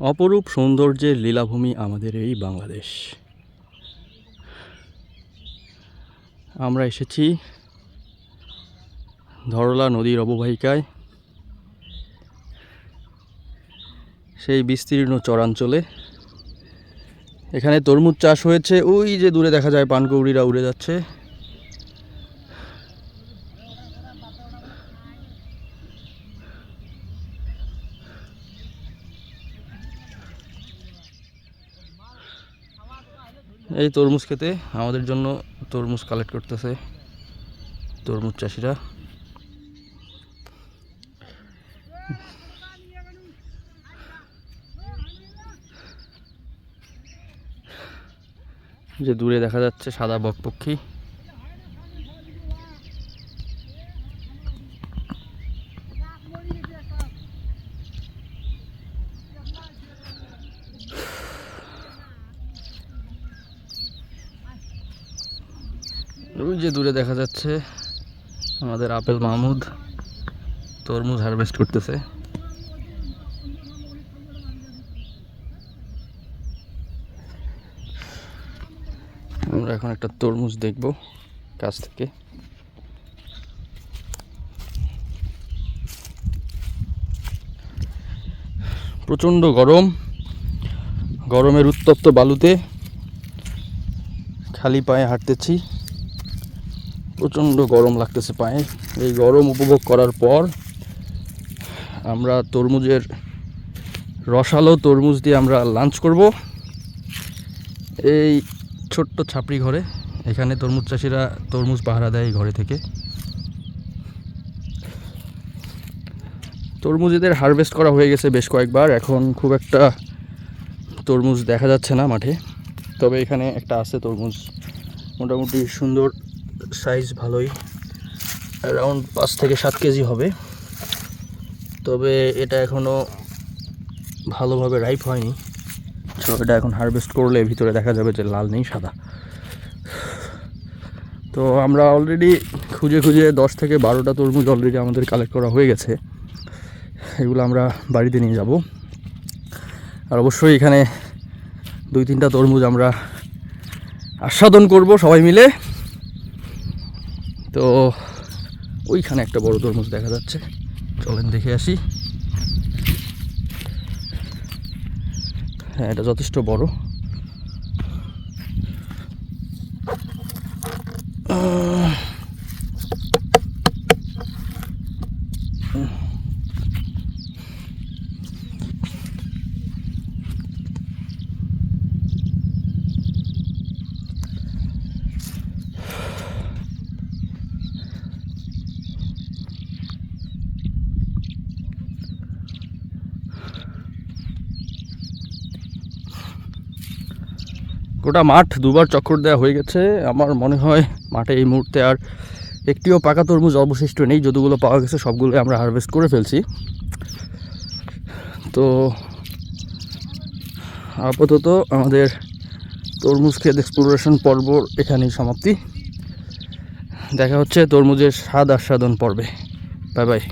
অপরূপ সৌন্দর্যের লীলাভূমি আমাদের এই বাংলাদেশ। আমরা এসেছি ধরলা নদীর অববাহিকায়। সেই বিস্তীর্ণ চরাঞ্চলে। এখানে তরমুজ চাষ হয়েছে। ওই যে দূরে দেখা যায় পানকৌড়িরা উড়ে যাচ্ছে। এই তরমুজ খেতে আমাদের জন্য তরমুজ কালেক্ট করতেছে তরমুজ চাষিরা। যে দূরে দেখা যাচ্ছে সাদা বকপক্ষী। ওই যে দূরে দেখা যাচ্ছে আমাদের আপেল মাহমুদ তরমুজ হারভেস্ট করতেছে। আমরা এখন একটা তরমুজ দেখব কাছ থেকে। প্রচণ্ড গরম, গরমের উত্তপ্ত বালুতে খালি পায়ে হাঁটতেছি। প্রচণ্ড গরম লাগতেছে পায়ে। এই গরম উপভোগ করার পর আমরা তরমুজের রসালো তরমুজ দিয়ে আমরা লাঞ্চ করব। এই ছোট্ট ছাপড়ি ঘরে। এখানে তরমুজ চাষিরা তরমুজ পাহারা দেয় ঘরে থেকে। তরমুজ এদের হারভেস্ট করা হয়ে গেছে বেশ কয়েকবার। এখন খুব একটা তরমুজ দেখা যাচ্ছে না মাঠে। তবে এখানে একটা আছে তরমুজ। মোটামুটি সুন্দর সাইজ ভালোই অ্যারাউন্ড পাঁচ থেকে সাত কেজি হবে। তবে এটা এখনও ভালোভাবে রাইপ হয়নি। তো এটা এখন হারভেস্ট করলে ভিতরে দেখা যাবে যে লাল নেই, সাদা। তো আমরা অলরেডি খুঁজে খুঁজে দশ থেকে বারোটা তরমুজ অলরেডি আমাদের কালেক্ট করা হয়ে গেছে। এগুলো আমরা বাড়িতে নিয়ে যাব। আর অবশ্যই এখানে দুই তিনটা তরমুজ আমরা আস্বাদন করব সবাই মিলে। তো ওইখানে একটা বড় তরমুজ দেখা যাচ্ছে। চলেন দেখে আসি। হ্যাঁ এটা যথেষ্ট বড়। গোটা মাঠ দুবার চক্কর দেওয়া হয়ে গেছে। আমার মনে হয় মাঠে এই মুহূর্তে আর একটিও পাকা তরমুজ অবশিষ্ট নেই। যতগুলো পাওয়া গেছে সবগুলো আমরা হারভেস্ট করে ফেলছি। তো আপাতত আমাদের তরমুজ ক্ষেত এক্সপ্লোরেশন পর্ব এখানেই সমাপ্তি। দেখা হচ্ছে তরমুজের স্বাদ আস্বাদন পর্বে। Bye bye